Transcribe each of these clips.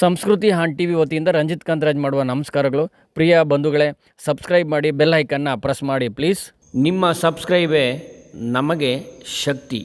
ಸಂಸ್ಕೃತಿ ಹಾನ್ T V ವತಿಯಿಂದ ರಂಜಿತ್ ಕಾಂತರಾಜ್ ಮಾಡುವ ನಮಸ್ಕಾರಗಳು. ಪ್ರಿಯ ಬಂಧುಗಳೇ, ಸಬ್ಸ್ಕ್ರೈಬ್ ಮಾಡಿ ಬೆಲ್ ಐಕನ್ನ ಪ್ರೆಸ್ ಮಾಡಿ, ಪ್ಲೀಸ್. ನಿಮ್ಮ ಸಬ್ಸ್ಕ್ರೈಬೇ ನಮಗೆ ಶಕ್ತಿ.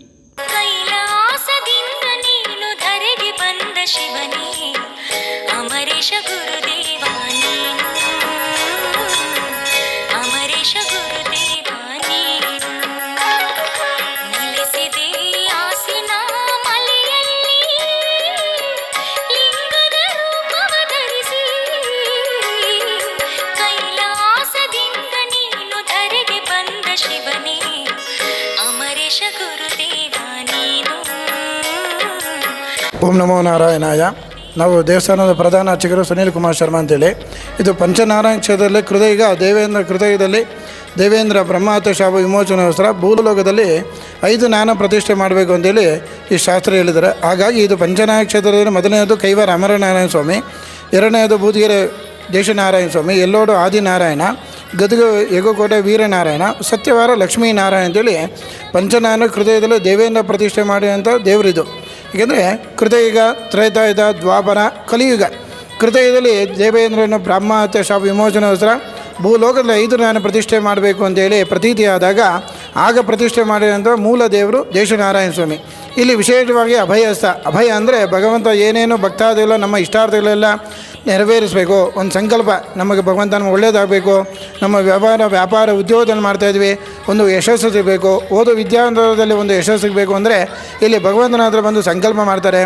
ಓಂ ನಮೋ ನಾರಾಯಣಾಯ. ನಾವು ದೇವಸ್ಥಾನದ ಪ್ರಧಾನ ಅರ್ಚಕರು ಸುನೀಲ್ ಕುಮಾರ್ ಶರ್ಮಾ ಅಂತೇಳಿ. ಇದು ಪಂಚನಾರಾಯಣ ಕ್ಷೇತ್ರದಲ್ಲಿ ಕೃತಯುಗ ದೇವೇಂದ್ರ ಹೃದಯದಲ್ಲಿ ದೇವೇಂದ್ರ ಬ್ರಹ್ಮಾತ ಶಾಪ ವಿಮೋಚನೋಸ್ಕರ ಭೂಲೋಕದಲ್ಲಿ ಐದು ನಾನ ಪ್ರತಿಷ್ಠೆ ಮಾಡಬೇಕು ಅಂತೇಳಿ ಈ ಶಾಸ್ತ್ರ ಹೇಳಿದ್ದಾರೆ. ಹಾಗಾಗಿ ಇದು ಪಂಚನಾರಾಯಣ ಕ್ಷೇತ್ರದಲ್ಲಿ ಮೊದಲನೆಯದು ಕೈವಾರ ಅಮರನಾರಾಯಣ ಸ್ವಾಮಿ, ಎರಡನೆಯದು ಬೂದಿಗೆರೆ ದೇಶನಾರಾಯಣ ಸ್ವಾಮಿ, ಎಲ್ಲೋಡು ಆದಿನಾರಾಯಣ, ಗದಗ ಯಗೋಕೋಟೆ ವೀರನಾರಾಯಣ, ಸತ್ಯವಾರ ಲಕ್ಷ್ಮೀನಾರಾಯಣ ಅಂತೇಳಿ ಪಂಚನಾರಾಯಣ ಹೃದಯದಲ್ಲಿ ದೇವೇಂದ್ರ ಪ್ರತಿಷ್ಠೆ ಮಾಡಿದಂಥ ದೇವರಿದು. ಏಕೆಂದರೆ ಕೃತಯುಗ ತ್ರೈತಾಯುಧ ದ್ವಾಪರ, ಕಲಿಯುಗ. ಕೃತಯುಗದಲ್ಲಿ ದೇವೇಂದ್ರನ ಬ್ರಹ್ಮಹತ್ಯೆ ಶಾಪ ವಿಮೋಚನೋಸ್ಕರ ಭೂಲೋಕದಲ್ಲಿ ಐದು ನಾನು ಪ್ರತಿಷ್ಠೆ ಮಾಡಬೇಕು ಅಂತೇಳಿ ಪ್ರತೀತಿಯಾದಾಗ ಆಗ ಪ್ರತಿಷ್ಠೆ ಮಾಡಿದಂಥ ಮೂಲ ದೇವರು ದೇಶನಾರಾಯಣ ಸ್ವಾಮಿ. ಇಲ್ಲಿ ವಿಶೇಷವಾಗಿ ಅಭಯಸ್ಥ ಅಭಯ ಅಂದರೆ ಭಗವಂತ ಏನೇನು ಭಕ್ತಾದಿಲ್ಲ ನಮ್ಮ ಇಷ್ಟಾರ್ಥಗಳೆಲ್ಲ ನೆರವೇರಿಸಬೇಕು. ಒಂದು ಸಂಕಲ್ಪ, ನಮಗೆ ಭಗವಂತನ ಒಳ್ಳೆಯದಾಗಬೇಕು ನಮ್ಮ ವ್ಯವಹಾರ, ವ್ಯಾಪಾರ, ಉದ್ಯೋಗದಲ್ಲಿ ಮಾಡ್ತಾಯಿದ್ವಿ ಒಂದು ಯಶಸ್ಸು ಸಿಗಬೇಕು. ಓದು ವಿದ್ಯಾವಂತರದಲ್ಲಿ ಒಂದು ಯಶಸ್ಸು ಸಿಗಬೇಕು ಅಂದರೆ ಇಲ್ಲಿ ಭಗವಂತನ ಹತ್ರ ಬಂದು ಸಂಕಲ್ಪ ಮಾಡ್ತಾರೆ.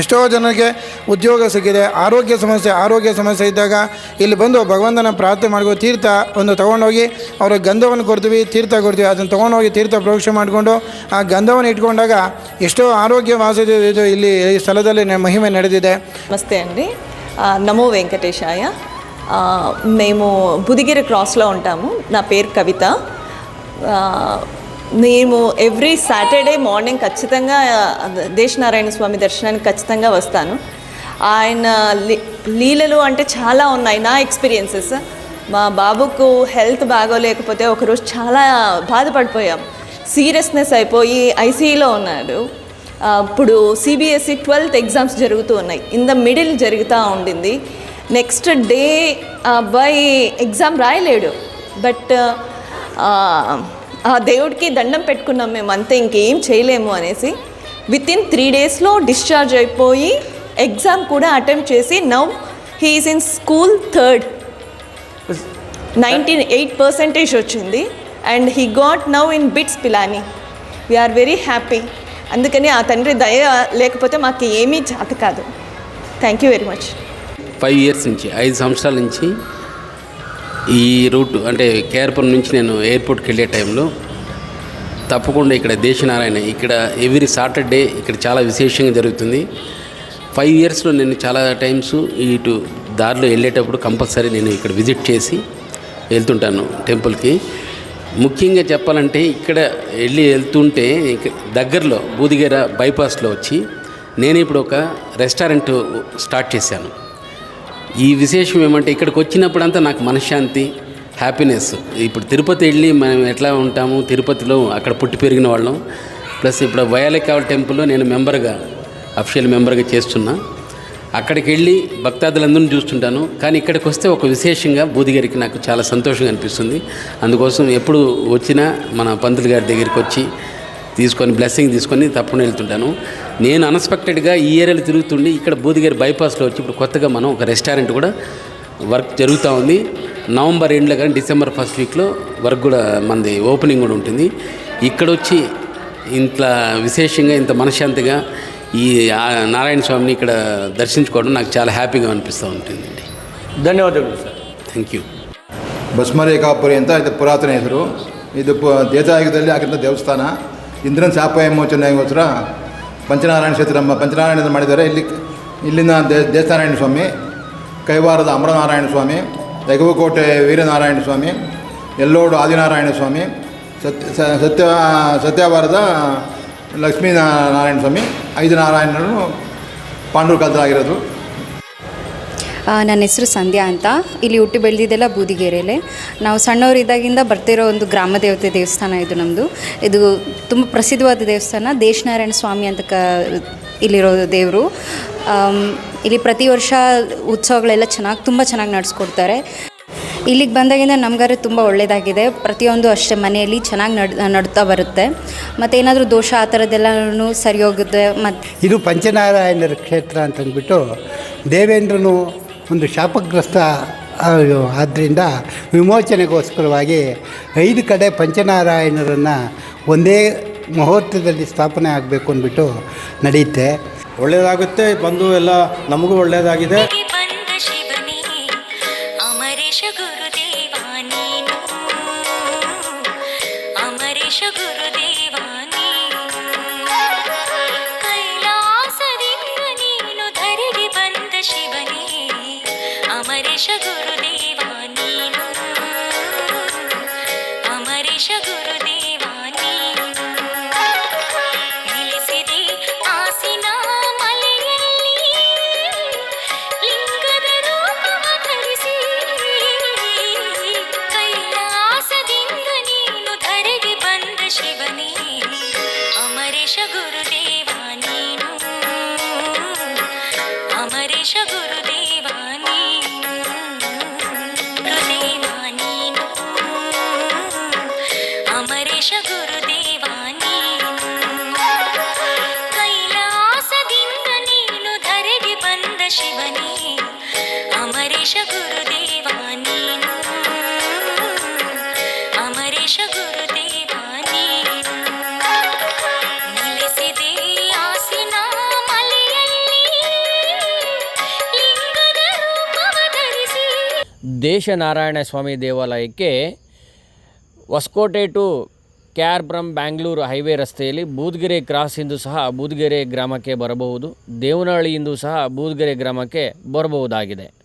ಎಷ್ಟೋ ಜನಕ್ಕೆ ಉದ್ಯೋಗ ಸಿಕ್ಕಿದೆ. ಆರೋಗ್ಯ ಸಮಸ್ಯೆ ಆರೋಗ್ಯ ಸಮಸ್ಯೆ ಇದ್ದಾಗ ಇಲ್ಲಿ ಬಂದು ಭಗವಂತನ ಪ್ರಾರ್ಥನೆ ಮಾಡ್ಕೋ, ತೀರ್ಥ ಒಂದು ತೊಗೊಂಡೋಗಿ ಅವ್ರ ಗಂಧವನ್ನು ಕೊಡ್ತೀವಿ, ತೀರ್ಥ ಕೊಡ್ತೀವಿ. ಅದನ್ನು ತೊಗೊಂಡೋಗಿ ತೀರ್ಥ ಪ್ರವೇಶ ಮಾಡಿಕೊಂಡು ಆ ಗಂಧವನ್ನು ಇಟ್ಕೊಂಡಾಗ ಎಷ್ಟೋ ಆರೋಗ್ಯ ವಾಸ ಇದು ಇಲ್ಲಿ ಈ ಸ್ಥಳದಲ್ಲಿ ಮಹಿಮೆ ನಡೆದಿದೆ. ನಮಸ್ತೆ ಅಂಗಡಿ. నమో వెంకటేశాయ. మేము బుదిగిరి క్రాస్లో ఉంటాము. నా పేరు కవిత. మేము ఎవ్రీ సాటర్డే మార్నింగ్ ఖచ్చితంగా దేశనారాయణ స్వామి దర్శనానికి ఖచ్చితంగా వస్తాను. ఆయన లీ- లీలలు అంటే చాలా ఉన్నాయి నా ఎక్స్పీరియన్సెస్. మా బాబుకు హెల్త్ బాగోలేకపోతే ఒకరోజు చాలా బాధపడిపోయాం. సీరియస్నెస్ అయిపోయి ఐసీఈలో ఉన్నాడు. ఇప్పుడు సిబిఎస్ఈ ట్వెల్త్ ఎగ్జామ్స్ జరుగుతూ ఉన్నాయి. ఇన్ ద మిడిల్ జరుగుతూ ఉండింది. నెక్స్ట్ డే అబ్బాయి ఎగ్జామ్ రాయలేడు. బట్ ఆ దేవుడికి దండం పెట్టుకున్నాం మేము అంతే ఇంకేం చేయలేము అనేసి. విత్ ఇన్ త్రీ డేస్లో డిశ్చార్జ్ అయిపోయి ఎగ్జామ్ కూడా అటెంప్ట్ చేసి now he's in school third ninety eight percentage వచ్చింది. And he got now in BITS Pilani we're very happy అందుకని ఆ తండ్రి దయ లేకపోతే మాకు ఏమీ జాత కాదు. Thank you very much five years నుంచి ఐదు సంవత్సరాల నుంచి ఈ రూట్ అంటే కేర్పురం నుంచి నేను ఎయిర్పోర్ట్కి వెళ్ళే టైంలో తప్పకుండా ఇక్కడ దేశనారాయణ ఇక్కడ ఎవ్రీ సాటర్డే ఇక్కడ చాలా విశేషంగా జరుగుతుంది. ఫైవ్ ఇయర్స్లో నేను చాలా టైమ్స్ ఇటు దారిలో వెళ్ళేటప్పుడు కంపల్సరీ నేను ఇక్కడ విజిట్ చేసి వెళ్తుంటాను టెంపుల్కి. ముఖ్యంగా చెప్పాలంటే ఇక్కడ వెళ్ళి వెళ్తుంటే దగ్గరలో బూదిగేర బైపాస్లో వచ్చి నేను ఇప్పుడు ఒక రెస్టారెంట్ స్టార్ట్ చేశాను. ఈ విశేషం ఏమంటే ఇక్కడికి వచ్చినప్పుడంతా నాకు మనశ్శాంతి హ్యాపీనెస్. ఇప్పుడు తిరుపతి వెళ్ళి మనం ఎట్లా ఉంటాము తిరుపతిలో అక్కడ పుట్టి పెరిగిన వాళ్ళం. ప్లస్ ఇప్పుడు వయాలకావల్ టెంపుల్లో నేను మెంబర్గా అఫిషియల్ మెంబర్గా చేస్తున్నా. అక్కడికి వెళ్ళి భక్తాదులందరినీ చూస్తుంటాను. కానీ ఇక్కడికి వస్తే ఒక విశేషంగా బూదిగారికి నాకు చాలా సంతోషంగా అనిపిస్తుంది. అందుకోసం ఎప్పుడు వచ్చినా మన పంతులు గారి దగ్గరికి వచ్చి తీసుకొని బ్లెస్సింగ్ తీసుకొని తప్పకుండా వెళ్తుంటాను. నేను అన్ఎక్స్పెక్టెడ్గా ఈ ఏరియాలో తిరుగుతుండి ఇక్కడ బూదిగారి బైపాస్లో వచ్చి ఇప్పుడు కొత్తగా మనం ఒక రెస్టారెంట్ కూడా వర్క్ జరుగుతూ ఉంది. నవంబర్ ఎండ్లో కానీ డిసెంబర్ ఫస్ట్ వీక్లో వర్క్ కూడా మనది ఓపెనింగ్ కూడా ఉంటుంది. ఇక్కడ వచ్చి ఇంత విశేషంగా ఇంత మనశ్శాంతిగా ఈ ఆ నారాయణ స్వామిని ఇక్కడ దర్శించుకోవడం నాకు చాలా హ్యాపీగా అనిపిస్తూ ఉంటుందండి ಧನ್ಯವಾದಗಳು ಸರ್ థ్యాంక్ యూ ಭಸ್ಮರೇಖಾಪುರಿ ಅಂತ ಇದು ಪುರಾತನ ಹೆಸರು ಇದು ಪ ದೇತಾಯುಗದಲ್ಲಿ ಆಗಿರೋ ದೇವಸ್ಥಾನ ಇಂದ್ರನ ಶಾಪ ವಿಮೋಚನೆಗೋಸ್ಕರ ಪಂಚನಾರಾಯಣ ಕ್ಷೇತ್ರ ನಮ್ಮ ಪಂಚನಾರಾಯಣ ಮಾಡಿದ್ದಾರೆ ಇಲ್ಲಿ ಇಲ್ಲಿನ ದೇ ದೇವನಾರಾಯಣ ಸ್ವಾಮಿ ಕೈವಾರದ ಅಮರನಾರಾಯಣ ಸ್ವಾಮಿ ಯಗವಕೋಟೆ ವೀರನಾರಾಯಣ ಸ್ವಾಮಿ ಎಲ್ಲೋಡು ಆದಿನಾರಾಯಣ ಸ್ವಾಮಿ ಸತ್ಯ ಸ- ಸತ್ಯ ಸತ್ಯವಾರದ ಲಕ್ಷ್ಮೀ ನಾರಾಯಣ ಸ್ವಾಮಿ ಐದು ನಾರಾಯಣರು ಪಾಂಡೂರು ಕಾಲದಾಗಿರೋದು ಆ, ನನ್ನ ಹೆಸರು ಸಂಧ್ಯಾ ಅಂತ. ಇಲ್ಲಿ ಹುಟ್ಟಿ ಬೆಳೆದಿದ್ದೆಲ್ಲ ಬೂದಿಗೆರೆಯಲ್ಲೇ ನಾವು ಸಣ್ಣವರಿದ್ದಾಗಿಂದ ಬರ್ತಿರೋ ಒಂದು ಗ್ರಾಮ ದೇವತೆ ದೇವಸ್ಥಾನ ಇದು ನಮ್ಮದು ಇದು ತುಂಬ ಪ್ರಸಿದ್ಧವಾದ ದೇವಸ್ಥಾನ ದೇಶನಾರಾಯಣ ಸ್ವಾಮಿ ಅಂತ ಕ ಇಲ್ಲಿರೋ ದೇವರು. ಇಲ್ಲಿ ಪ್ರತಿ ವರ್ಷ ಉತ್ಸವಗಳೆಲ್ಲ ಚೆನ್ನಾಗಿ ತುಂಬ ಚೆನ್ನಾಗಿ ನಡೆಸ್ಕೊಡ್ತಾರೆ. ಇಲ್ಲಿಗೆ ಬಂದಾಗಿಂದ ನಮ್ಗಾದ್ರೆ ತುಂಬ ಒಳ್ಳೆಯದಾಗಿದೆ ಪ್ರತಿಯೊಂದು ಅಷ್ಟೇ ಮನೆಯಲ್ಲಿ ಚೆನ್ನಾಗಿ ನಡ್ ನಡ್ತಾ ಬರುತ್ತೆ. ಮತ್ತು ಏನಾದರೂ ದೋಷ ಆ ಥರದ್ದೆಲ್ಲನೂ ಸರಿ ಹೋಗುತ್ತೆ ಮತ್ತು ಇದು ಪಂಚನಾರಾಯಣರ ಕ್ಷೇತ್ರ ಅಂತಂದ್ಬಿಟ್ಟು ದೇವೇಂದ್ರನು ಒಂದು ಶಾಪಗ್ರಸ್ತ ಆದ್ದರಿಂದ ವಿಮೋಚನೆಗೋಸ್ಕರವಾಗಿ ಐದು ಕಡೆ ಪಂಚನಾರಾಯಣರನ್ನು ಒಂದೇ ಮುಹೂರ್ತದಲ್ಲಿ ಸ್ಥಾಪನೆ ಆಗಬೇಕು ಅಂದ್ಬಿಟ್ಟು ನಡೆಯುತ್ತೆ. ಒಳ್ಳೆಯದಾಗುತ್ತೆ ಬಂದು ಎಲ್ಲ ನಮಗೂ ಒಳ್ಳೆಯದಾಗಿದೆ আশা গুরু ಧರಿಸಿ ದೇಶನಾರಾಯಣ ಸ್ವಾಮಿ ದೇವಾಲಯಕ್ಕೆ Hosakote to K R Bangalore highway ರಸ್ತೆಯಲ್ಲಿ ಬೂದ್ಗೆರೆ ಕ್ರಾಸಿಂದು ಸಹ ಬೂದ್ಗೆರೆ ಗ್ರಾಮಕ್ಕೆ ಬರಬಹುದು. ದೇವನಹಳ್ಳಿಯಿಂದ ಸಹ ಬೂದ್ಗೆರೆ ಗ್ರಾಮಕ್ಕೆ ಬರಬಹುದಾಗಿದೆ.